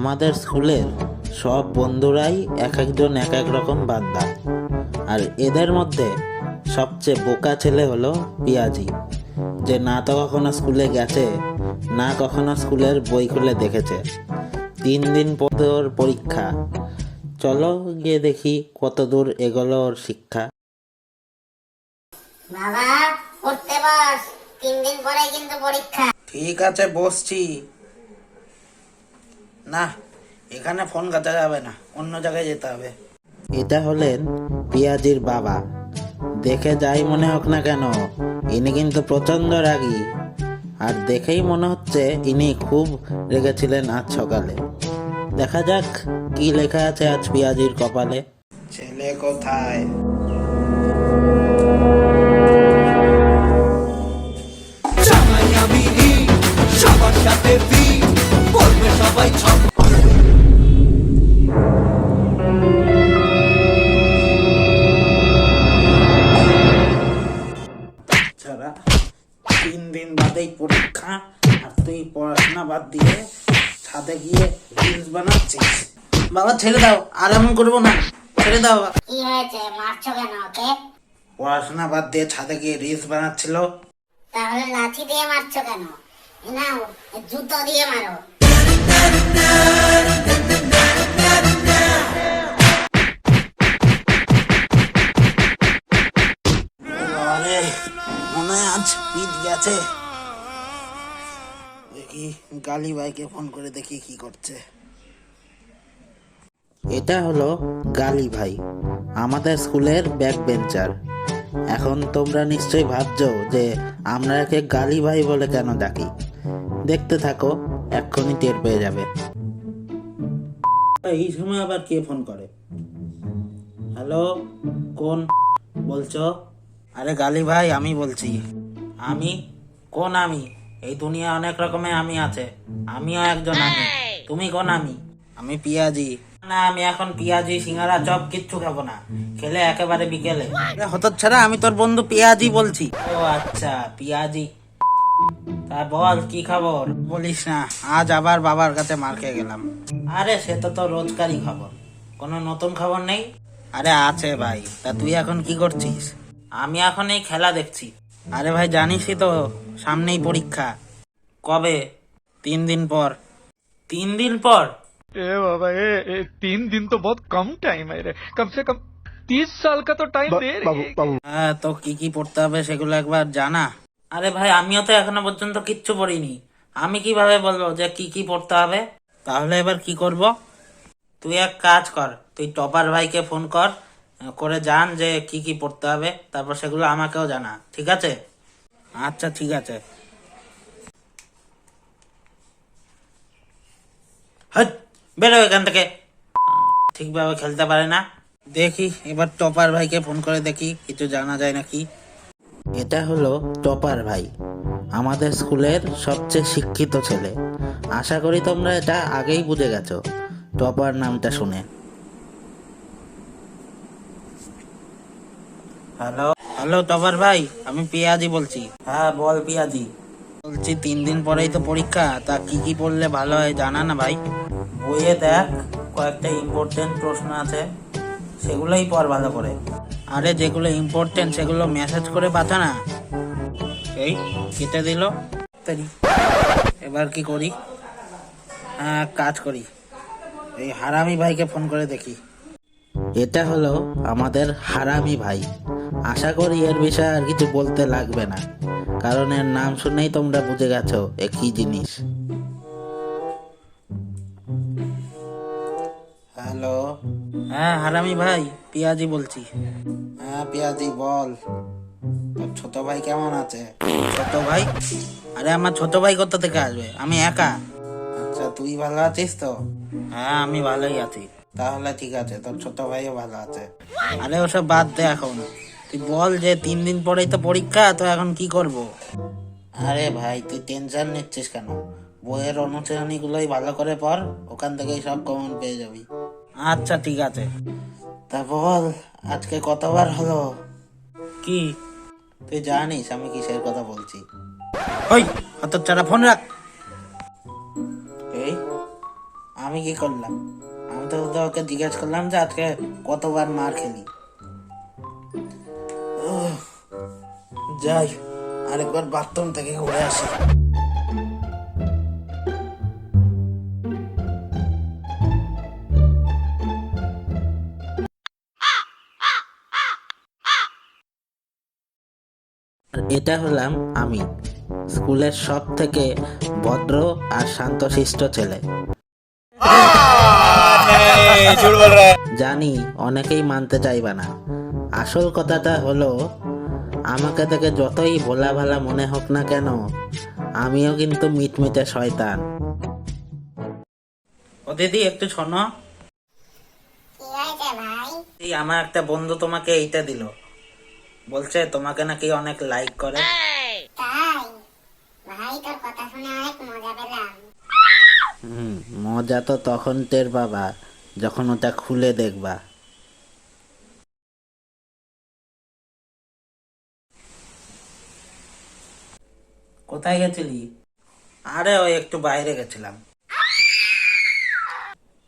আমাদের স্কুলের সব বন্ধুরাই এক একজন এক এক রকম বান্দা আর এদের মধ্যে সবচেয়ে বোকা ছেলে হলো পিয়াজি যে না তো কখনো স্কুলে গেছে না কখনো স্কুলের বই খুলে দেখেছে। তিন দিন পর পরীক্ষা। চলো গিয়ে দেখি কত দূর এগোলো ওর শিক্ষা। বাবা পড়তে বস। তিন দিন পরে কিন্তু পরীক্ষা। ঠিক আছে বসছি। না, এখানে ফোন কাটা যাবে না, অন্য জায়গায় যেতে হবে। এটা হলেন পিয়াজির বাবা। দেখে যাই মনে হোক না কেন, ইনি কিন্তু প্রচণ্ড রাগী। আর দেখেই মনে হচ্ছে ইনি খুব রেগেছিলেন আজ সকালে। দেখা যাক কি লেখা আছে আজ পিয়াজির কপালে। ছেলে কোথায়? ছেড়ে দাও আর এমন করব না। ছেড়ে দাও কি হয়েছে মারছো কেন ওকে? পড়াশোনা বাদ দিয়ে ছাদে গিয়ে রিলস বানাচ্ছিল। তাহলে লাঠি দিয়ে মারছো কেন? নাও জুতো দিয়ে মারো। মনে আজ পিট গেছে। দেখি গালি ভাইকে ফোন করে দেখি কি করছে। এটা হলো গালি ভাই আমাদের স্কুলের ব্যাক বেঞ্চার। এখন তোমরা নিশ্চয়ই ভাবছ যে আমরা একে গালি ভাই বলে কেন ডাকি? দেখতে থাকো এক্ষুনি টের পেয়ে যাবে। এই সময় আবার কে ফোন করে? হ্যালো কোন বলছো? আরে গালি ভাই আমি বলছি। আমি? কোন আমি? এই দুনিয়া অনেক রকমের আমি আছে। আমিও একজন আমি। তুমি কোন আমি? আমি পিয়াজি। না আমি এখন পিয়াজি সিঙ্গারা চপ কিচ্ছু খাব না। খেলে একেবারে বিকেলে। হত ছাড়া আমি তোর বন্ধু পিয়াজি বলছি। ও আচ্ছা পিয়াজি। তা বল কি খবর? বলিস না আজ আবার বাবার কাছে মার খেয়ে গেলাম। আরে সে তো তোর রোজকারই খবর। কোনো নতুন খবর নেই? আরে আছে ভাই তা তুই এখন কি করছিস? আমি এখন এই খেলা দেখছি। আরে ভাই জানিসই তো সামনেই পরীক্ষা। কবে? তিন দিন পর। তিন দিন পর? ए बाबा ए, ए तीन दिन तो बहुत कम टाइम है रे कम से कम तीस साल का तो टाइम दे रे হ্যাঁ তো কি কি পড়তে হবে সেগুলো একবার জানা আরে ভাই আমিও তো এখনো পর্যন্ত কিচ্ছু পড়িনি আমি কিভাবে বলবো যে কি কি পড়তে হবে তাহলে এবার কি করব তুই এক কাজ কর তুই টপার ভাইকে ফোন কর আহ, করে জান যে কি কি পড়তে হবে তারপর সেগুলো আমাকেও জানা ঠিক আছে আচ্ছা ঠিক আছে হট বেরো এখান থেকে। ঠিকভাবে খেলতে পারে না। দেখি এবার টপার ভাইকে ফোন করে দেখি কিছু জানা যায় নাকি? এটা হলো টপার ভাই আমাদের স্কুলের সবচেয়ে শিক্ষিত ছেলে। আশা করি তোমরা এটা আগেই বুঝে গেছো। টপার নামটা শুনে। হ্যালো? হ্যালো টপার ভাই আমি পিয়াজি বলছি। হ্যাঁ বল পিয়াজি। বলছি তিন দিন পরেই তো পরীক্ষা তা কি কি পড়লে ভালো হয় জানা না ভাই? বইয়ে দেখ কয়েকটা ইম্পর্টেন্ট প্রশ্ন আছে সেগুলোই পর ভালো করে আরে যেগুলো ইম্পর্টেন্ট সেগুলো মেসেজ করে পাঠা না। এই কেটে দিল। এবার কি করি? হ্যাঁ কাজ করি। এই হারামি ভাইকে ফোন করে দেখি। এটা হলো আমাদের হারামি ভাই। আশা করি এর বিষয়ে আর কিছু বলতে লাগবে না। কারণ এর নাম শুনেই তোমরা বুঝে গেছো এ কি জিনিস। হ্যাঁ হারামি ভাই পিয়াজি বলছি। হ্যাঁ পিয়াজি বল। তোর ছোট ভাই কেমন আছে? ছোট ভাই? আরে আমার ছোট ভাই কোথা থেকে আসবে? আমি একা। আচ্ছা তুই ভালো আছিস তো? হ্যাঁ আমি ভালোই আছি। তাহলে ঠিক আছে তোর ছোট ভাইও ভালো আছে। আরে ওসব বাদ দে এখন। তুই বল যে তিন দিন পরেই তো পরীক্ষা তো এখন কি করব? আরে ভাই তুই টেনশন নিচ্ছিস কেন? বইয়ের অনুশীলনী গুলোই ভালো করে পড় ওখান থেকেই সব কমন পেয়ে যাবি। আচ্ছা ঠিক আছে। তা বল আজকে কতবার হলো? কি? তুই জানিস আমি কিসের কথা বলছি? ওই অত চারা ফোন রাখ। এই আমি কি করলাম? আমি তো ওকে জিজ্ঞেস করলাম যে আজকে কতবার মার খেলি। যাই আরেকবার বাথরুম থেকে ঘুরে আসি। এটা হলাম আমি স্কুলের সব থেকে ভদ্র আর শান্তশিষ্ট ছেলে। জানি অনেকেই মানতে চাইবে না। আসল কথাটা হলো আমাকে দেখে যতই ভোলা ভালা মনে হোক না কেন আমিও কিন্তু মিটমিটে শয়তান। ও দিদি একটু শোনো। কি হয়েছে ভাই? এই আমার একটা বন্ধু তোমাকে এইটা দিল। বলছে তোমাকে নাকি অনেক লাইক করে। তাই? ভাই তোর কথা শুনে অনেক মজা পেলাম। হুম মজা তো তখন টের বাবা যখন ওটা খুলে দেখবা। কোথায় গেছিলি? আরে ওই একটু বাইরে গেছিলাম।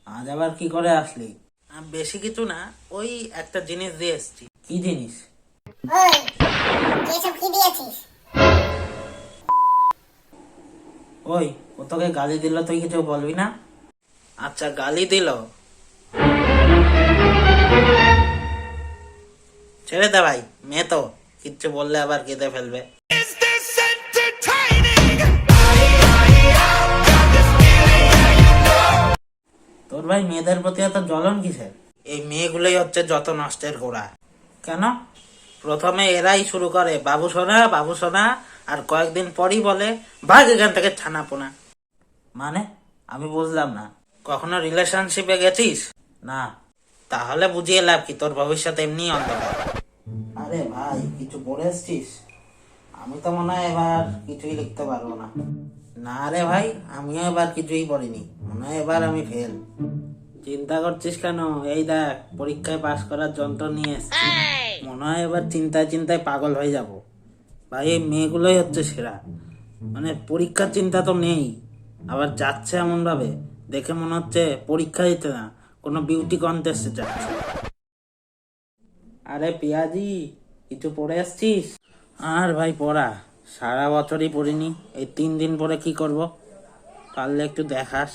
আজ আবার কি করে আসলি? বেশি কিছু না ওই একটা জিনিস দিয়ে এসছি। কি জিনিস? ওই ও তোকে গালি দিল, তুই কিছু বলবি না? আচ্ছা গালি দিল? ছেড়ে দে ভাই, মেয়ে তো, কিচ্ছু বললে আবার কেঁদে ফেলবে। তোর ভাই মেয়েদের প্রতি এত জ্বলন কিসের? এই মেয়েগুলোই হচ্ছে যত নষ্টের গোড়া। কেন? প্রথমে এরাই শুরু করে বাবু সোনা বাবু সোনা আর কয়েকদিন পরই বলে, ভাগ এখান থেকে ছানা পোনা মানে? আমি বুঝলাম না। কখনো রিলেশনশিপে গেছিস? না। তাহলে বুঝিয়ে লাভ কি? তোর ভবিষ্যৎ এমনি অন্ধকার। আরে ভাই, কিছু পড়ে এসছিস? আমি তো মনে হয় এবার কিছুই লিখতে পারব না। না রে ভাই, আমিও এবার কিছুই পড়িনি। মনে হয় এবার আমি ফেল চিন্তা করছিস কেন? এই দেখ, পরীক্ষায় পাশ করার যন্ত্র নিয়ে এসছি। মনে হয় এবার চিন্তায় চিন্তায় পাগল হয়ে যাব। ভাই, এই মেয়েগুলোই হচ্ছে সেরা। মানে পরীক্ষার চিন্তা তো নেই। আবার যাচ্ছে এমন ভাবে দেখে মনে হচ্ছে পরীক্ষা দিতে না, কোনো বিউটি কন্টেস্টে যাচ্ছে। আরে পিয়াজি, কিছু পড়ে আসছিস? আর ভাই, পড়া। সারা বছরই পড়িনি, এই তিন দিন পরে কি করব? পারলে একটু দেখাস।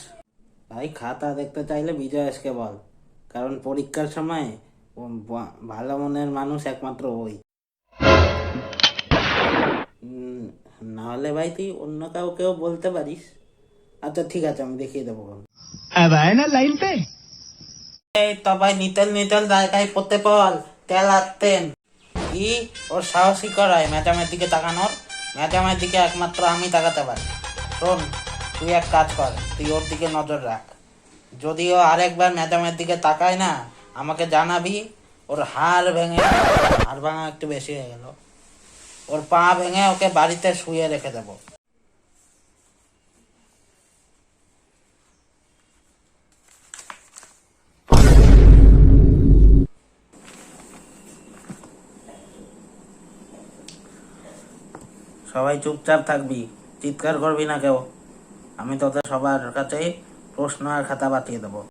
ভাই, খাতা দেখতে চাইলে বিজয় বিজয়েশকে বল। কারণ পরীক্ষার সময় বা- ভালো মনের মানুষ একমাত্র ওই। নাহলে ভাই তুই অন্য কাউকেও বলতে পারিস। আচ্ছা ঠিক আছে আমি দেখিয়ে দেবো। জায়গায় পড়তে তেল কি? ওর করায় দিকে তাকানোর। দিকে একমাত্র আমি তাকাতে পারি। শোন তুই এক কাজ কর তুই ওর দিকে নজর রাখ। যদিও আরেকবার ম্যাডামের দিকে তাকায় না আমাকে জানাবি, ওর হাড় ভেঙে হাড় ভাঙা একটু বেশি হয়ে গেল। ওর পা ভেঙে ওকে বাড়িতে শুয়ে রেখে দেবো। সবাই চুপচাপ থাকবি, চিৎকার করবি না কেউ। আমি তোদের সবার কাছে প্রশ্ন আর খাতা বাতিয়ে দেবো।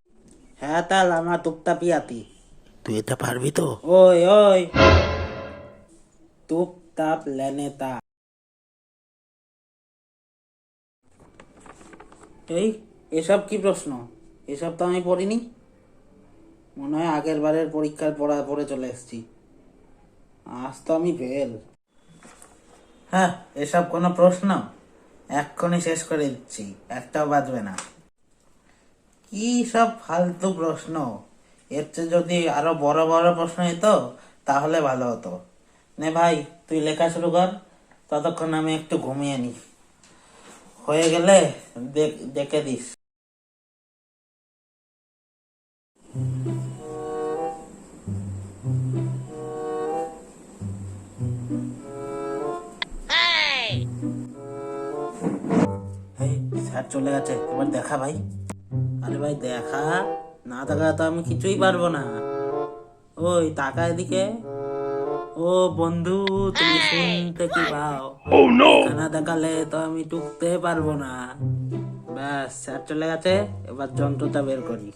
হ্যাঁ তাল আমার টুকটা পিয়াতি। তুই এটা পারবি তো? ওই ওই। টুপ তাপ লেনে তা। এই এসব কি প্রশ্ন? এসব তো আমি পড়িনি। মনে হয় আগের বারের পরীক্ষার পড়া পড়ে চলে এসেছি। আজ তো আমি ফেল হ্যাঁ এসব কোনো প্রশ্ন? এক্ষুনি শেষ করে দিচ্ছি একটাও বাজবে না। কি সব ফালতু প্রশ্ন? এর চেয়ে যদি আরও বড় বড় প্রশ্ন হতো তাহলে ভালো হতো। নে ভাই তুই লেখা শুরু কর ততক্ষণ আমি একটু ঘুমিয়ে নি। হয়ে গেলে দেখ- দিস। স্যার চলে গেছে। এবার দেখা ভাই। আরে ভাই দেখা। না দেখা তো আমি কিছুই পারব না। ওই টাকা এদিকে। ও বন্ধু তুমি শুনতে কি পাও? না দেখালে তো আমি টুকতে পারব না। ব্যাস স্যার চলে গেছে। এবার যন্ত্রটা বের করি।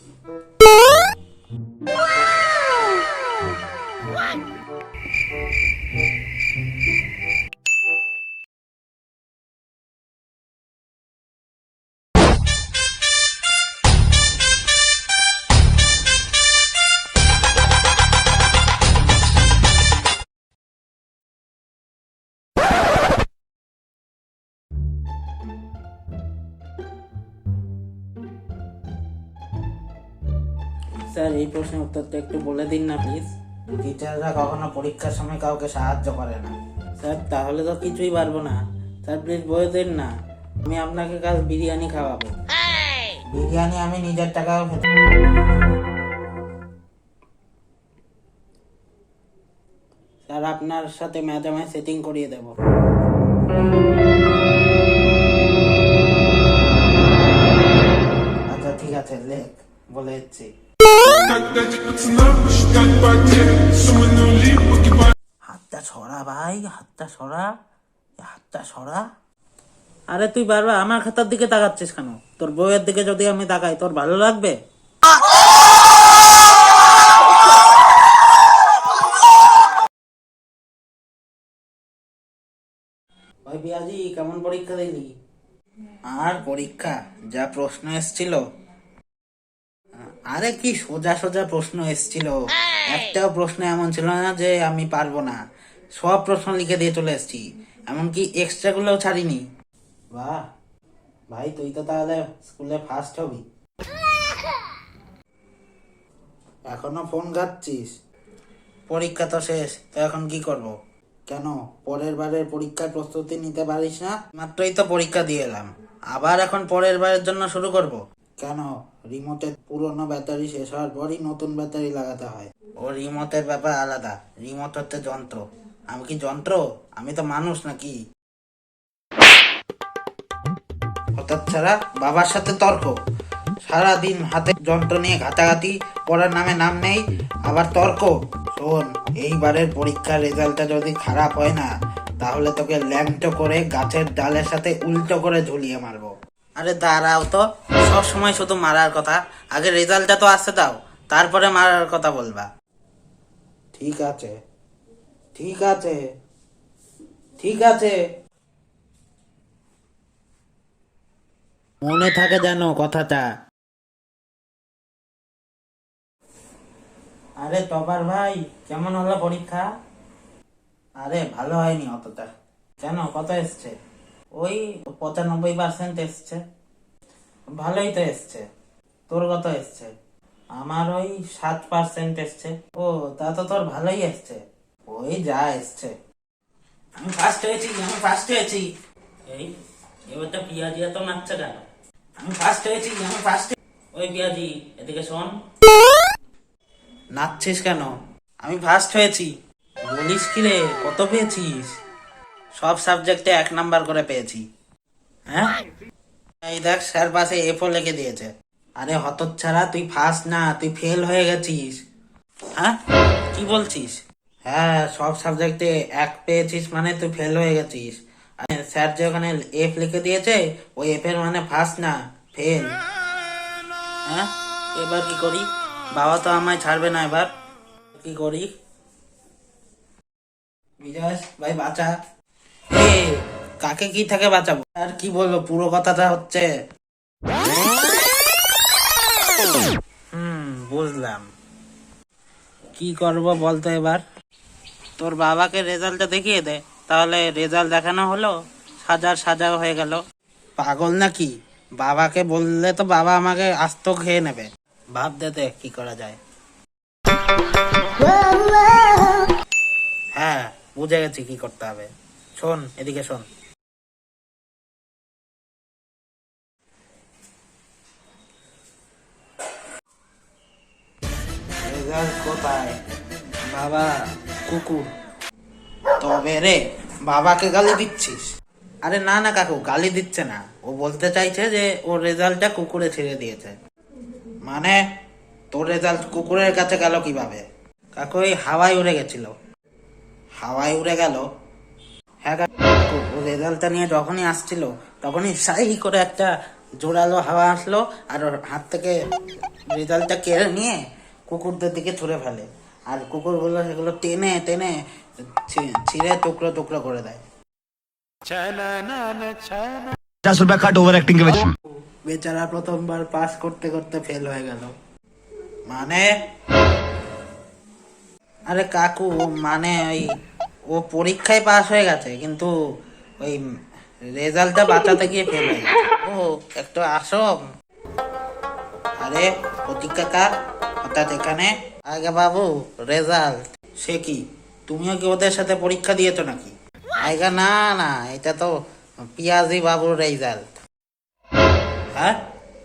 স্যার এই প্রশ্নের উত্তরটা একটু বলে দিন না প্লিজ টিচাররা কখনো পরীক্ষার সময় কাউকে সাহায্য করে না। স্যার তাহলে তো কিছুই পারব না। স্যার প্লিজ বলে দিন না আমি আপনাকে কাল বিরিয়ানি খাওয়াবো। বিরিয়ানি আমি নিজের টাকাও খেতে স্যার আপনার সাথে ম্যাচ আমায় সেটিং করিয়ে দেবো। আচ্ছা ঠিক আছে লেখ বলে দিচ্ছি। হাতটা ভাই হাতটা হাতটা আরে তুই বারবার আমার খাতার দিকে তাকাচ্ছিস কেন? তোর বউয়ের দিকে যদি আমি তাকাই তোর ভালো লাগবে? পিয়াজি কেমন পরীক্ষা দিলি? আর পরীক্ষা যা প্রশ্ন এসছিল আরে কি সোজা সোজা প্রশ্ন এসছিল। একটাও প্রশ্ন এমন ছিল না যে আমি পারব না। সব প্রশ্ন লিখে দিয়ে চলে এসেছি। এমনকি এক্সট্রা গুলোও ছাড়িনি। বাহ, ভাই তুই তো তাহলে স্কুলে ফার্স্ট হবি। এখনও ফোন ঘাটছিস? পরীক্ষা তো শেষ, তো এখন কি করব? কেন, পরের বারের পরীক্ষার প্রস্তুতি নিতে পারিস না? মাত্রই তো পরীক্ষা দিয়ে এলাম। আবার এখন পরের বারের জন্য শুরু করব? কেন? রিমোটের পুরনো ব্যাটারি শেষ হওয়ার পরই নতুন ব্যাটারি লাগাতে হয়। ও রিমোটের ব্যাপার আলাদা। রিমোট হচ্ছে যন্ত্র। আমি কি যন্ত্র? আমি তো মানুষ নাকি? হঠাৎ ছাড়া বাবার সাথে তর্ক। সারাদিন হাতে যন্ত্র নিয়ে ঘাটাঘাটি, পড়ার নামে নাম নেই, আবার তর্ক। শোন, এইবারের পরীক্ষার রেজাল্টটা যদি খারাপ হয় না, তাহলে তোকে ল্যাংটো করে গাছের ডালের সাথে উল্টো করে ঝুলিয়ে মারবো। আরে দাঁড়াও তো সব সময় শুধু মারার কথা। আগে রেজাল্টটা তো আসতে দাও তারপরে মারার কথা বলবা। ঠিক আছে ঠিক আছে ঠিক আছে। মনে থাকে জানো কথাটা। আরে টপার ভাই কেমন হলো পরীক্ষা? আরে ভালো হয়নি অতটা। কেন কত এসছে? ওই পঁচানব্বই পার্সেন্ট এসছে। ভালোই তো এসছে তোর কত এসছে। আমার ওই সাত পার্সেন্ট এসছে। ও তা তো তোর ভালোই এসছে। ওই যা এসছে। আমি ফার্স্ট হয়েছি আমি ফার্স্ট হয়েছি। এই এবারটা পিয়াজি এত নাচছে কেন? আমি ফার্স্ট হয়েছি আমি ফার্স্ট ওই পিয়াজি এদিকে শোন। নাচছিস কেন? আমি ফার্স্ট হয়েছি। বলিস কি রে কত পেয়েছিস? সব সাবজেক্টে এক নাম্বার করে পেয়েছি। হ্যাঁ? এই দেখ, স্যার পাশে এফও লিখে দিয়েছে। আরে হতচ্ছাড়া, তুই ফার্স্ট না, তুই ফেল হয়ে গেছিস। হ্যাঁ? কি বলছিস? হ্যাঁ সব সাবজেক্টে এক পেয়েছিস মানে তুই ফেল হয়ে গেছিস। আরে স্যার যে ওখানে এফ লিখে দিয়েছে, ওই এফ এর মানে ফার্স্ট না ফেল হ্যাঁ? এবার কি করি? বাবা তো আমায় ছাড়বে না এবার। কি করি? বিজয়, ভাই বাঁচা। কাকে কি থেকে বাঁচাবো? আর কি বলব, পুরো কথাটা হচ্ছে বুঝলাম। কি করব বলতো এবার? তোর বাবাকে রেজাল্টটা দেখিয়ে দে। তাহলে রেজাল্ট দেখানো হলো, সাজার সাজা হয়ে গেল। পাগল নাকি? বাবাকে বললে তো বাবা আমাকে আস্ত খেয়ে নেবে। ভাব দে কি করা যায়। হ্যাঁ বুঝে গেছি কি করতে হবে। শোন, এদিকে শোন। আরে না না কাকু, গালি দিচ্ছে না। ও বলতে চাইছে যে, ওর রেজাল্টটা কুকুরে ছেড়ে দিয়েছে। মানে তোর রেজাল্ট কুকুরের কাছে গেল কীভাবে? কাকু, এই হাওয়ায় উড়ে গেছিল। হাওয়ায় উড়ে গেল? ও রেজাল্টটা নিয়ে যখনই আসছিল তখনই সাই করে একটা জোরালো হাওয়া আসলো আর হাত থেকে রেজাল্টটা কেড়ে নিয়ে কুকুরদের দিকে ছুড়ে ফেলে। আর কুকুরগুলো সেগুলো টেনে টেনে ছিঁড়ে টুকরো টুকরো করে দেয়। বেচারা প্রথমবার পাস করতে করতে ফেল হয়ে গেল। মানে? আরে কাকু মানে ওই ও পরীক্ষায় পাস হয়ে গেছে, কিন্তু ওই রেজাল্টটা বাঁচাতে গিয়ে ফেল হয়ে গেছে। ও, একটু আসম আরে প্রতীক কাকা হঠাৎ এখানে আগে বাবু, রেজাল্ট। সে কি? তুমিও কি ওদের সাথে পরীক্ষা দিয়েছ নাকি? আইগা না না, এটা তো পিয়াজি বাবুর রেজাল্ট। হ্যাঁ?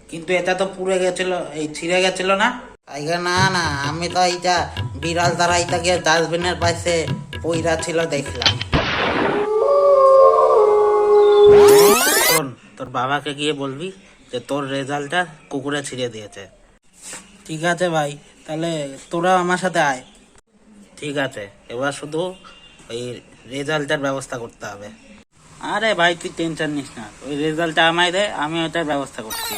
কিন্তু এটা তো পুড়ে গেছিল, এই ছিঁড়ে গেছিল না? আইগা না না, আমি তো এইটা বিড়াল দ্বারা এইটাকে ডাস্টবিনের পাশে পইরা ছিল দেখলাম। তোর বাবাকে গিয়ে বলবি যে তোর রেজাল্টটা কুকুরে ছিঁড়ে দিয়েছে। ঠিক আছে ভাই তাহলে তোরা আমার সাথে আয়। ঠিক আছে এবার শুধু ওই রেজাল্টের ব্যবস্থা করতে হবে। আরে ভাই তুই টেনশন নিস না ওই রেজাল্টটা আমায় দে আমি ওটার ব্যবস্থা করছি।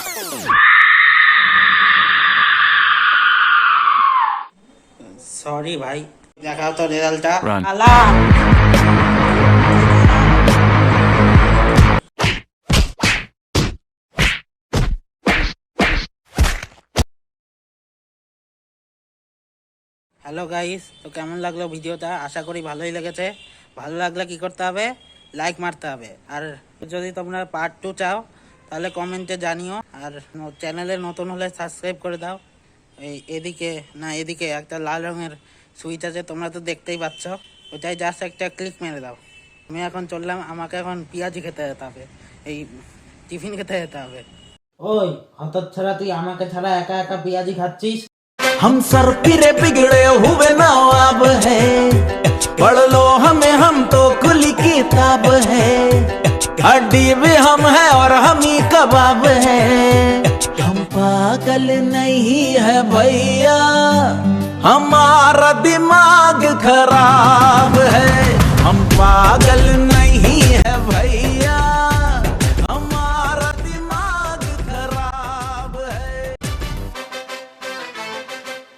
সরি ভাই। দেখাও তো রেজাল্টটা। আলা হ্যালো গাইস তো কেমন লাগল ভিডিওটা? আশা করি ভালোই লেগেছে। ভালো লাগলে কি করতে হবে? লাইক মারতে হবে। আর যদি তোমরা পার্ট টু চাও তাহলে কমেন্টে জানিও। আর চ্যানেলে নতুন হলে সাবস্ক্রাইব করে দাও। এই এদিকে না এদিকে একটা লাল রঙের সুইচ আছে তোমরা তো দেখতেই পাচ্ছ ওটাই জাস্ট একটা ক্লিক মেরে দাও আমি এখন চললাম আমাকে এখন পেঁয়াজি খেতে যেতে হবে এই টিফিন খেতে যেতে হবে ওই হঠাৎ ছাড়া তুই আমাকে ছাড়া একা একা পেঁয়াজি খাচ্ছিস हम सर फिरे बिगड़े हुए नवाब है पढ़ लो हमें हम तो खुली किताब है हड्डी भी हम है और हम ही कबाब है हम पागल नहीं है भैया हमारा दिमाग खराब है। हम पागल नहीं है भैया।